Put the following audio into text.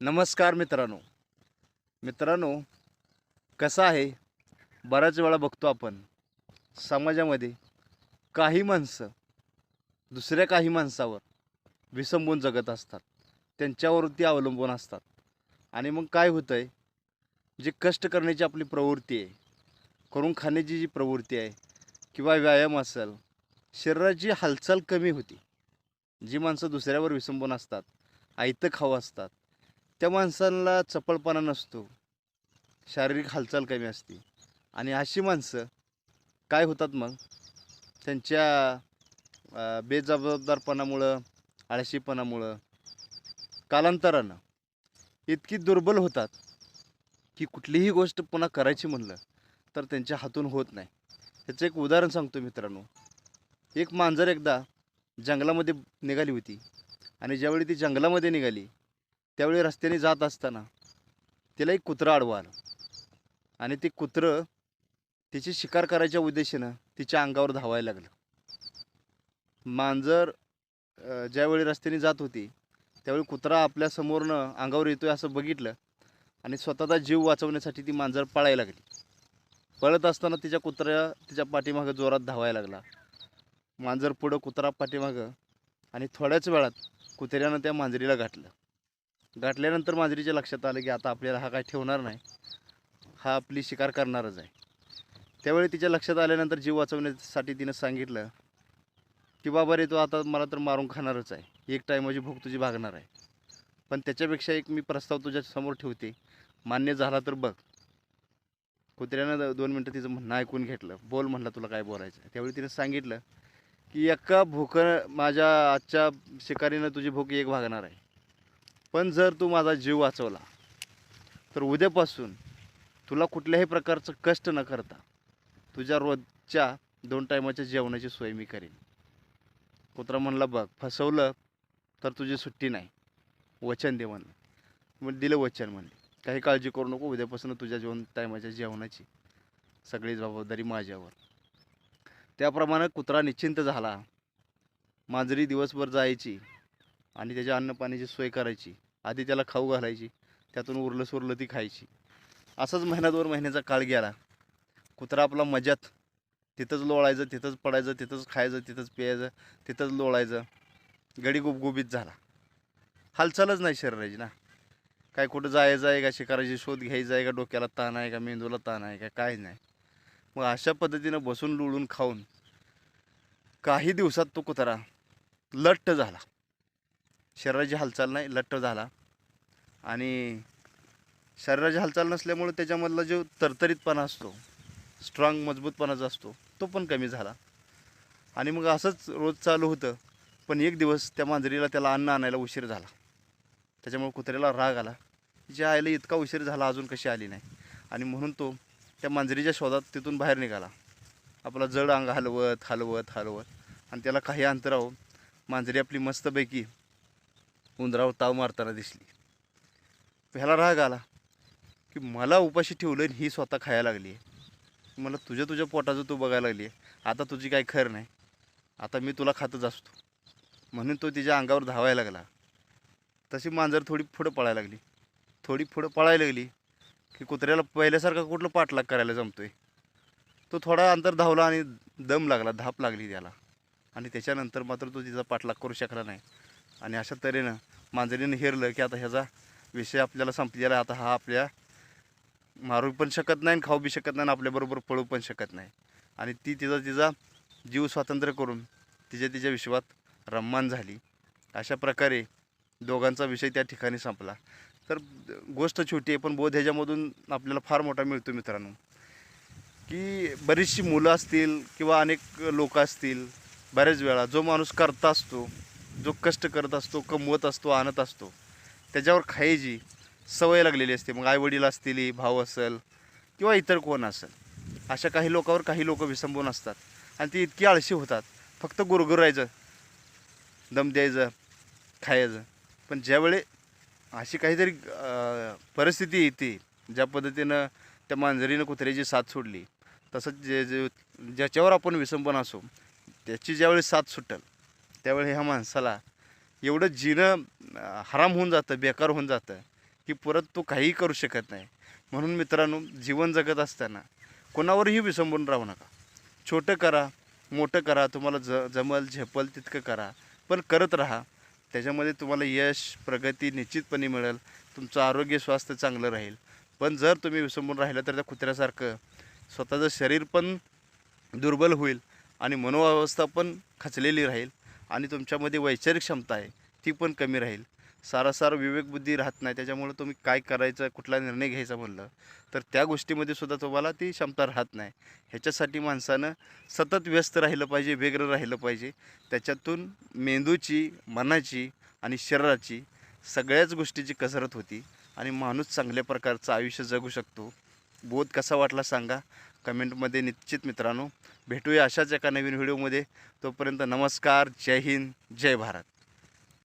नमस्कार मित्रांनो. मित्रांनो कसं आहे? बऱ्याच वेळा बघतो आपण समाजामध्ये काही माणसं दुसऱ्या काही माणसावर विसंबून जगत असतात. त्यांच्यावरती अवलंबून असतात. आणि मग काय होतं आहे जे कष्ट करण्याची आपली प्रवृत्ती आहे करून खाण्याची जी प्रवृत्ती आहे किंवा व्यायाम असेल शरीराची हालचाल कमी होती. जी माणसं दुसऱ्यावर विसंबून असतात आयतं खावं असतात त्या माणसांना चपळपणा नसतो. शारीरिक हालचाल कमी असते. आणि अशी माणसं काय होतात मग? त्यांच्या बेजबाबदारपणामुळं आळशीपणामुळं कालांतरानं इतकी दुर्बल होतात की कुठलीही गोष्ट पुन्हा करायची म्हणलं तर त्यांच्या हातून होत नाही. ह्याचं एक उदाहरण सांगतो मित्रांनो. एक मांजर एकदा जंगलामध्ये निघाली होती. आणि ज्यावेळी ती जंगलामध्ये निघाली त्यावेळी रस्त्याने जात असताना तिला एक कुत्रं आडवं आलं. आणि ते कुत्रं तिची शिकार करायच्या उद्देशानं तिच्या अंगावर धावायला लागलं. मांजर ज्यावेळी रस्त्याने जात होती त्यावेळी कुत्रा आपल्या समोरनं अंगावर येतोय असं बघितलं आणि स्वतःचा जीव वाचवण्यासाठी ती मांजर पळायला लागली. पळत असताना तिच्या कुत्र्या तिच्या पाठीमागं जोरात धावायला लागला. मांजर पुढं कुत्रा पाठीमागं आणि थोड्याच वेळात कुत्र्यानं त्या मांजरीला गाठलं गाठल्यानंतर मांजरीच्या लक्षात आलं की आता आपल्याला हा काय ठेवणार नाही. हा आपली शिकार करणारच आहे. त्यावेळी तिच्या लक्षात आल्यानंतर जीव वाचवण्यासाठी तिनं सांगितलं की बाबा रे तो आता मला तर मारून खाणारच आहे. एक टायमाची भूक तुझी भागणार आहे. पण त्याच्यापेक्षा एक मी प्रस्ताव तुझ्या समोर ठेवते. मान्य झाला तर बघ. कुत्र्यानं द- दोन मिनटं तिचं म्हणणं ऐकून घेतलं. बोल म्हणलं तुला काय बोलायचं आहे. त्यावेळी तिनं सांगितलं की एका भूक माझ्या आजच्या शिकारीनं तुझी भूक एक भागणार आहे. पण जर तू माझा जीव वाचवला तर उद्यापासून तुला कुठल्याही प्रकारचं कष्ट न करता तुझ्या रोजच्या दोन टायमाच्या जेवणाची सोय मी करेन. कुत्रा म्हणला बघ फसवलं तर तुझी सुट्टी नाही. वचन दे म्हणलं. मग दिलं वचन म्हणले. काही काळजी करू नको उद्यापासून तुझ्या दोन टायमाच्या जेवणाची सगळी जबाबदारी माझ्यावर. त्याप्रमाणे कुत्रा निश्चिंत झाला. मांजरी दिवसभर जायची. आणि त्याच्या अन्नपाण्याची सोय करायची. आधी त्याला खाऊ घालायची. त्यातून उरलं सुरलं ती खायची. असाच महिना दोन महिन्याचा काळ गेला. कुत्रा आपला मजात तिथंच लोळायचं तिथंच पडायचं तिथंच खायचं तिथंच प्यायचं तिथंच लोळायचं. गडी गुबगुबीत झाला. हालचालच नाही शरीराची ना. काय कुठं जायचं आहे का? शिकाराची शोध घ्यायचा आहे का? डोक्याला ताण आहे का? मेंदूला ताण आहे का? काय नाही. मग अशा पद्धतीनं बसून लुळून खाऊन काही दिवसात तो कुत्रा लट्ट झाला. शरीराची हालचाल नाही लट्ट झाला. आणि शरीराची हालचाल नसल्यामुळे त्याच्यामधला जो तरतरीतपणा असतो स्ट्रॉंग मजबूतपणा जो असतो तो पण कमी झाला. आणि मग असंच रोज चालू होतं पण एक दिवस त्या मांजरीला त्याला अन्न आणायला उशीर झाला. त्याच्यामुळे कुत्र्याला राग आला. जे आईला इतका उशीर झाला अजून कशी आली नाही. आणि म्हणून तो त्या मांजरीच्या शोधात तिथून बाहेर निघाला. आपला जड अंग हलवत हलवत हलवत. आणि त्याला काही अंतरावर मांजरी आपली मस्तपैकी उंदरावर ताव मारताना दिसली. ह्याला राग आला की मला उपाशी ठेवलं आणि ही स्वतः खायला लागली आहे. मला तुझ्या तुझ्या पोटाचं तू बघायला लागली आहे. आता तुझी काही खर नाही. आता मी तुला खातच असतो. म्हणून तो तिच्या अंगावर धावायला लागला. तशी मांजर थोडी पुढं पळायला लागली. थोडी पुढं पळायला लागली की कुत्र्याला पहिल्यासारखा कुठलं पाठलाग करायला जमतोय. तो थोडा अंतर धावला आणि दम लागला धाप लागली त्याला. आणि त्याच्यानंतर मात्र तो तिचा पाठलाग करू शकला नाही. आणि अशा तऱ्हेनं मांजरीनं हेरलं की आता ह्याचा विषय आपल्याला संपलेला आहे. आता हा आपल्या मारू पण शकत नाही आणि खाऊ बी शकत नाही आणि आपल्याबरोबर पळू पण शकत नाही. आणि ती तिचा तिचा जीव स्वातंत्र्य करून तिच्या तिच्या विश्वात रम्मान झाली. अशा प्रकारे दोघांचा विषय त्या ठिकाणी संपला. तर गोष्ट छोटी आहे पण बोध ह्याच्यामधून आपल्याला फार मोठा मिळतो मित्रांनो. की बरीचशी मुलं असतील किंवा अनेक लोक असतील बऱ्याच वेळा जो माणूस करता असतो जो कष्ट करत असतो कमवत असतो आणत असतो. त्याच्यावर खायची सवय लागलेली असते. मग आईवडील असतील भाऊ असेल किंवा इतर कोण असेल अशा काही लोकांवर काही लोक विसंबून असतात. आणि ती इतकी आळशी होतात. फक्त गुरगुरायचं दम द्यायचं खायचं. पण ज्यावेळी अशी काहीतरी परिस्थिती येते ज्या पद्धतीनं त्या मांजरीनं कुत्र्याची साथ सोडली तसंच जे जे ज्याच्यावर आपण विसंबून असो त्याची ज्यावेळी साथ सुटेल त्यावेळी ह्या माणसाला एवढं जिणं हराम होऊन जातं बेकार होऊन जातं की परत तो काहीही करू शकत नाही. म्हणून मित्रांनो जीवन जगत असताना कोणावरही विसंबून राहू नका. छोटं करा मोठं करा तुम्हाला ज जमल झेपल तितकं करा पण करत राहा. त्याच्यामध्ये तुम्हाला यश प्रगती निश्चितपणे मिळेल तुमचं आरोग्य स्वास्थ्य चांगलं राहील. पण जर तुम्ही विसंबून राहिलं तर त्या कुत्र्यासारखं स्वतःचं शरीर पण दुर्बल होईल आणि मनोअवस्था पण खचलेली राहील. आणि तुमच्यामध्ये वैचारिक क्षमता आहे ती पण कमी राहील. सारासार विवेकबुद्धी राहत नाही त्याच्यामुळे तुम्ही काय करायचं कुठला निर्णय घ्यायचा म्हणलं तर त्या गोष्टीमध्ये सुद्धा तुम्हाला ती क्षमता राहत नाही. ह्याच्यासाठी माणसानं सतत व्यस्त राहिलं पाहिजे वेगळं राहिलं पाहिजे. त्याच्यातून मेंदूची मनाची आणि शरीराची सगळ्याच गोष्टीची कसरत होती. आणि माणूस चांगल्या प्रकारचं आयुष्य जगू शकतो. बोध कसा वाटला सांगा. कमेंटमध्ये निश्चित मित्रांनो भेटूया अशाच एका नवीन व्हिडिओमध्ये. तोपर्यंत नमस्कार जय हिंद जय भारत.